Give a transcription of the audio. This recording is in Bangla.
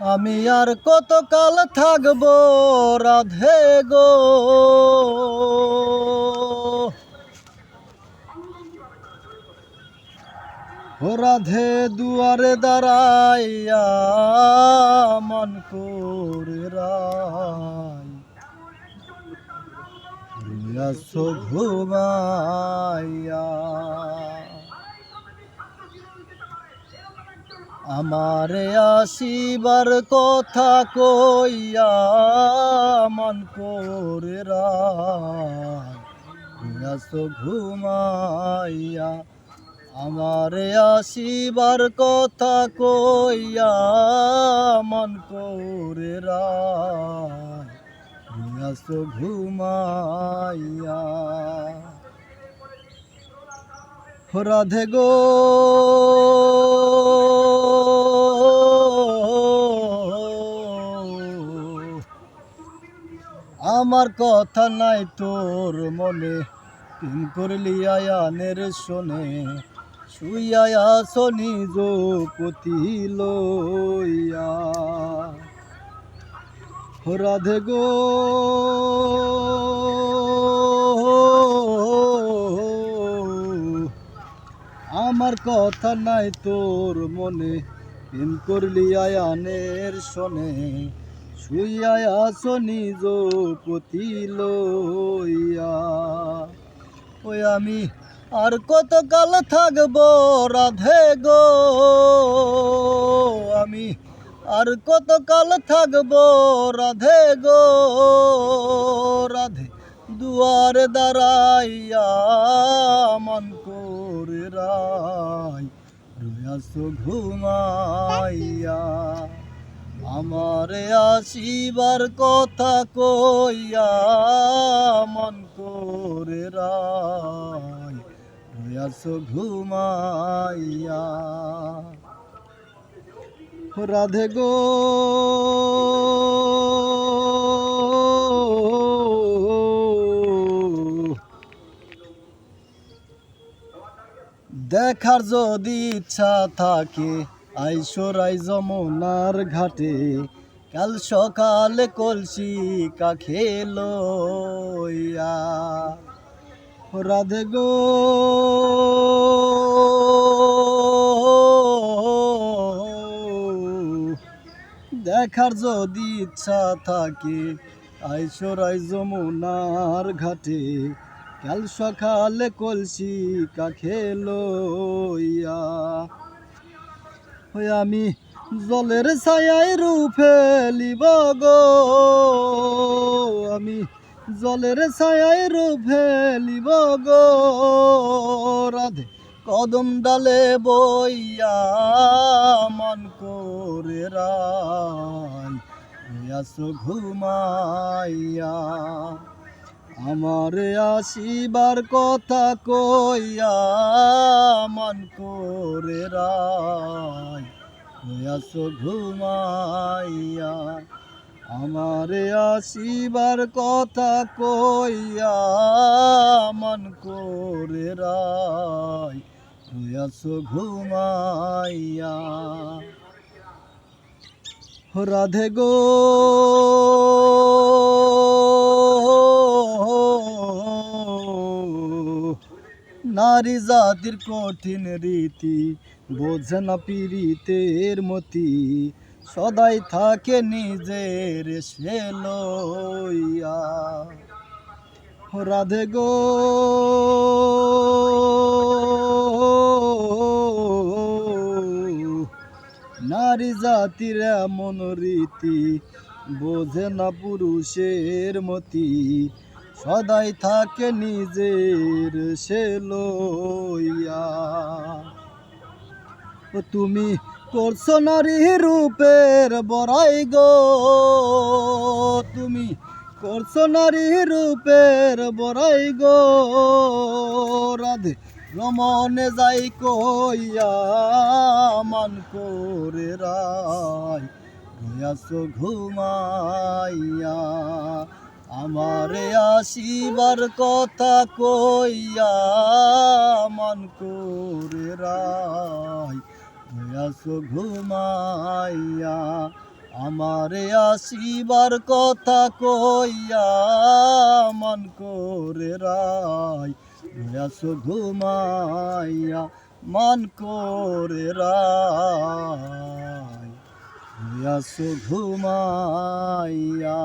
আমি আর কতকাল থাকব রাধে গো? রাধে দুয়ারে দাঁড়াইয়া মন করে রুয়াছো ঘুমাইয়া। আমারে আসিবার কথা কইয়া মন করে রাছো ঘুমাইয়া, আমারে আসিবার কথা কইয়া মন করে রাছো ঘুমাইয়া। রাধে গো আমার কথা নাই তোর মনে। তিন করলি আয়ানের শোনে শুইয়া শনি পতি লইয়া। রাধে গো। আমার কথা নাই তোর মনে, প্রেম করলি আয়ানের শোনে। শুইয়া আসো নিজ পতি লইয়া। ওই আমি আর কত কাল থাকব রাধে গো? আমি আর কত কাল থাকব রাধে গো? রাধে দুয়ারে দাঁড়াইয়া মন করে রাই রুয়াছো ঘুমাইয়া। আমারে আসিবার কথা কইয়া মন করে রুয়াছো ঘুমাইয়া। রাধে গো। দেখার যদি ইচ্ছা থাকে আইসরাই যমুনার ঘাটে, কাল সকালে কলসি কাখে লইয়া। রাধে গো। দেখার যদি ইচ্ছা থাকে আইসরাই যমুনার ঘাটে, কাল সকালে কলসি কাখে লইয়া। ওই আমি জলের ছায়ায় রূপে লিব গো। আমি জলের ছায়ায় রূপে লিব গো। রাধে কদম ডালে বইয়া মন করে আসো ঘুমাইয়া। আমার আসিবার কথা কইয়া মন করে আসো ঘুমাইয়া, আমার আসিবার কথা কইয়া মন করে আসো ঘুমাইয়া। রাধে গো। নারী জাতির কঠিন রীতি, বোঝে না পীড়িতের মতি। সদাই থাকে নিজের সে লইয়া। রাধে গো। নারী জাতির এমন রীতি, বোঝে না পুরুষের মতি। সদাই থাকে নিজের সে লইয়া। তুমি করছ নারী রূপের বড়াই গো। তুমি করছ নারী রূপের বড়াই গো। রাধে রমনে যাই কইয়া মান করে রয়াছো ঘুমাইয়া। আমারে আসিবার কথা কইয়া মন করে রয়াছো ঘুমাইয়া আমারে আসিবার কথা কইয়া মন করে রয়াসো ঘুমাইয়া মন করে রয়াসো ঘুমাইয়া